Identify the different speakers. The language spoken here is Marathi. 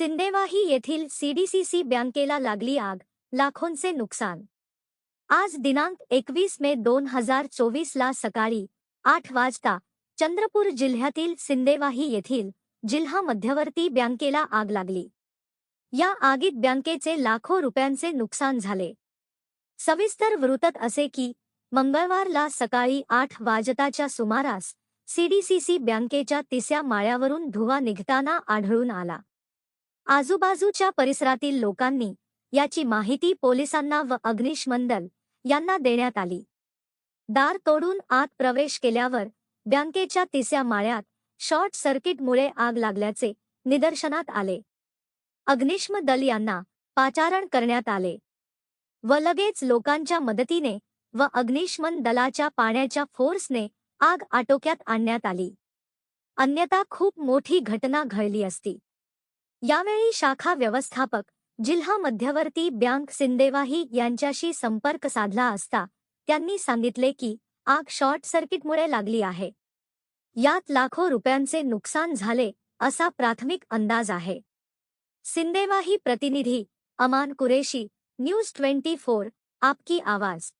Speaker 1: सिंदेवाही येथील सीडीसीसी बँकेला लागली आग लाखोंचे नुकसान. आज दिनांक एकवीस मे दोन हजार चोवीसला सकाळी आठ वाजता चंद्रपूर जिल्ह्यातील सिंदेवाही येथील जिल्हा मध्यवर्ती बँकेला आग लागली. या आगीत बँकेचे लाखो रुपयांचे नुकसान झाले. सविस्तर वृत्त असे की मंगळवारला सकाळी आठ वाजताच्या सुमारास सीडीसीसी बँकेच्या तिसऱ्या माळ्यावरून धुवा निघताना आढळून आला. आजूबाजूच्या परिसरातील लोकांनी याची माहिती पोलिसांना व अग्निशमन दल यांना देण्यात आली. दार तोडून आत प्रवेश केल्यावर बँकेच्या तिसऱ्या माळ्यात शॉर्ट सर्किटमुळे आग लागल्याचे निदर्शनात आले. अग्निशम दल यांना पाचारण करण्यात आले व लगेच लोकांच्या मदतीने व अग्निशमन दलाच्या पाण्याच्या फोर्सने आग आटोक्यात आणण्यात आली. अन्यथा खूप मोठी घटना घडली असती. यावेळी शाखा व्यवस्थापक जिल्हा मध्यवर्ती बँक सिंदेवाही यांच्याशी संपर्क साधला असता त्यांनी सांगितले की आग शॉर्ट सर्किटमुळे लागली आहे. यात लाखो रुपयांचे नुकसान झाले असा प्राथमिक अंदाज आहे. सिंदेवाही प्रतिनिधी Aman Qureshi, news twenty four, आपकी आवाज़.